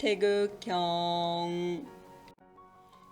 태극형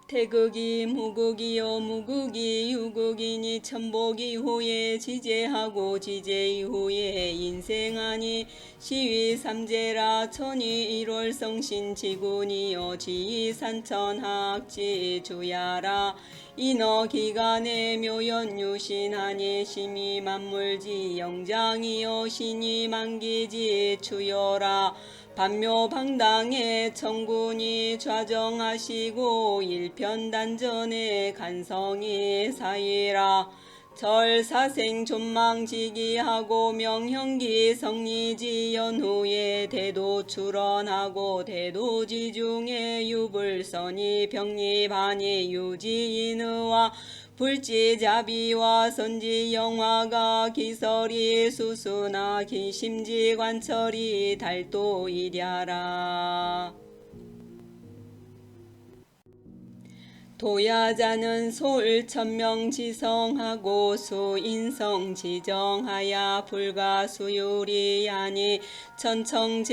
태극이 무극이요 무극이 유극이니 천복 이후에 지제하고 지제 이후에 인생하니 시위 삼재라 천이 일월 성신 지군이요 지휘 산천학지 주야라. 인어 기간에 묘연 유신하니 심히 만물지 영장이요 신이 만기지 추여라. 반묘 방당의 청군이 좌정하시고 일 편단전의 간성이 사이라 절사생 존망지기하고 명형기 성리지 연후에 대도 출원하고 대도지 중에 유불선이 병리반이 유지인의와 불지자비와 선지영화가 기설이 수수나 기심지 관철이 달도이랴라 도야자는 솔천명 지성하고 수인성 지정하야 불가수유리하니 천청재상하시고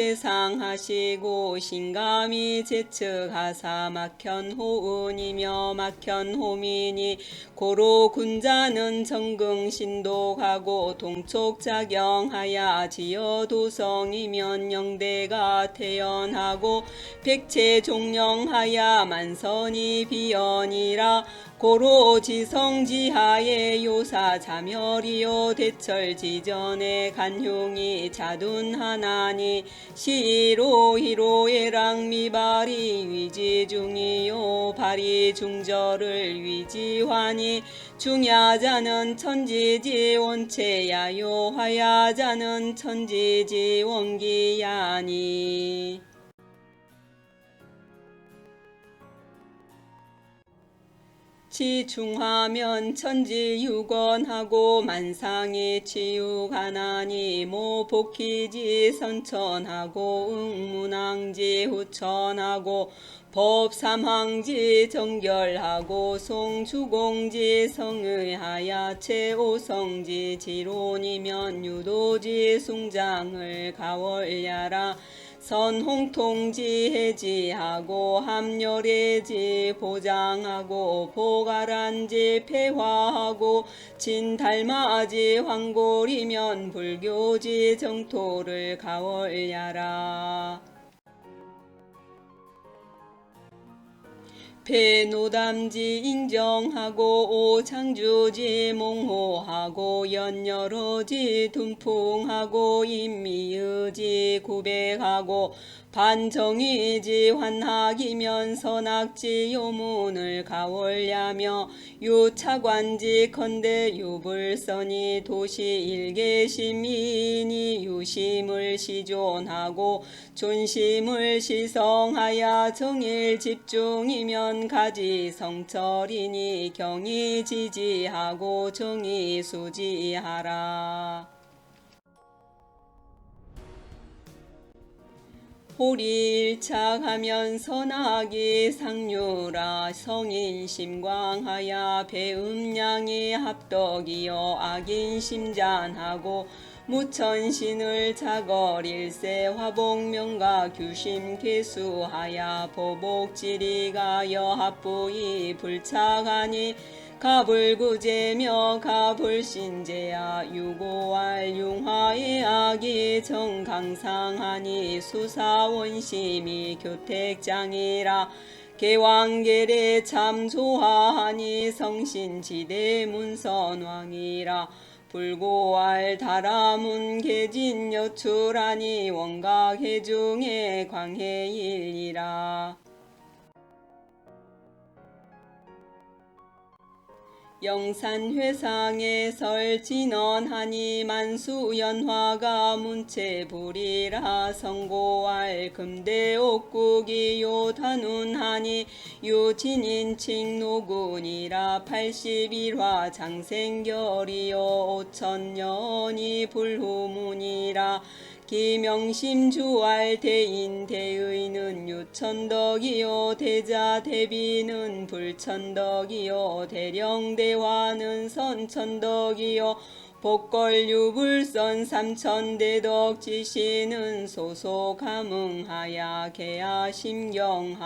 신감이 제측하사 막현호운이며 막현호민이 고로군자는 정긍신독하고 동촉작용하야 지여도성이면 영대가 태연하고 백체종령하야 만선이 비 연이라 고로 지성지하에 요사 자멸이요 대철지전에 간흉이 자둔하나니 시로 히로에랑 미발이 위지중이요 발이 중절을 위지환이 중야자는 천지지 원체야요 화야자는 천지지 원기야니 지중하면 천지유건하고 만상이 치유가나니 모복희지 선천하고 응문왕지 후천하고 법삼황지 정결하고 송주공지 성의하야 최오성지 지론이면 유도지 숭장을 가월야라 선홍통지 해지하고 함열해지 보장하고 보가란지 폐화하고 진달마지 황골이면 불교지 정토를 가월야라 배노담지 인정하고 오창주지 몽호하고 연여로지 둔풍하고 인미의지 구백하고 반정이지 환학이면 선악지 요문을 가월야며 유차관지 컨대 유불선이 도시 일개심이니 유심을 시존하고 존심을 시성하야 정일 집중이면 가지 성철이니 경이 지지하고 정이 수지하라 호리일착하면 선악이 상류라 성인 심광하야 배음량이 합덕이여 악인 심잔하고 무천신을 자거릴세 화복명가 규심 개수하야 보복지리가 여 합부이 불착하니 가불구제며 가불신제야 유고할 융화의 악이 정강상하니 수사원심이 교택장이라 개왕계례 참조하하니 성신지대 문선왕이라 불고할 다라문 계진 여출하니 원각해중의 광해일이라 영산회상에 설진언하니 만수연화가 문체불이라 성고할 금대옥국이 요단운하니 유진인칭 노군이라 81화 장생결이요 오천년이 불후문이라 기명심 주알 대인 대의는 유천덕이요 대자 대비는 불천덕이요 대령대화는 선천덕이요 복걸유불선 삼천대덕 지시는 소소 감응하야 개야 심경하옵소서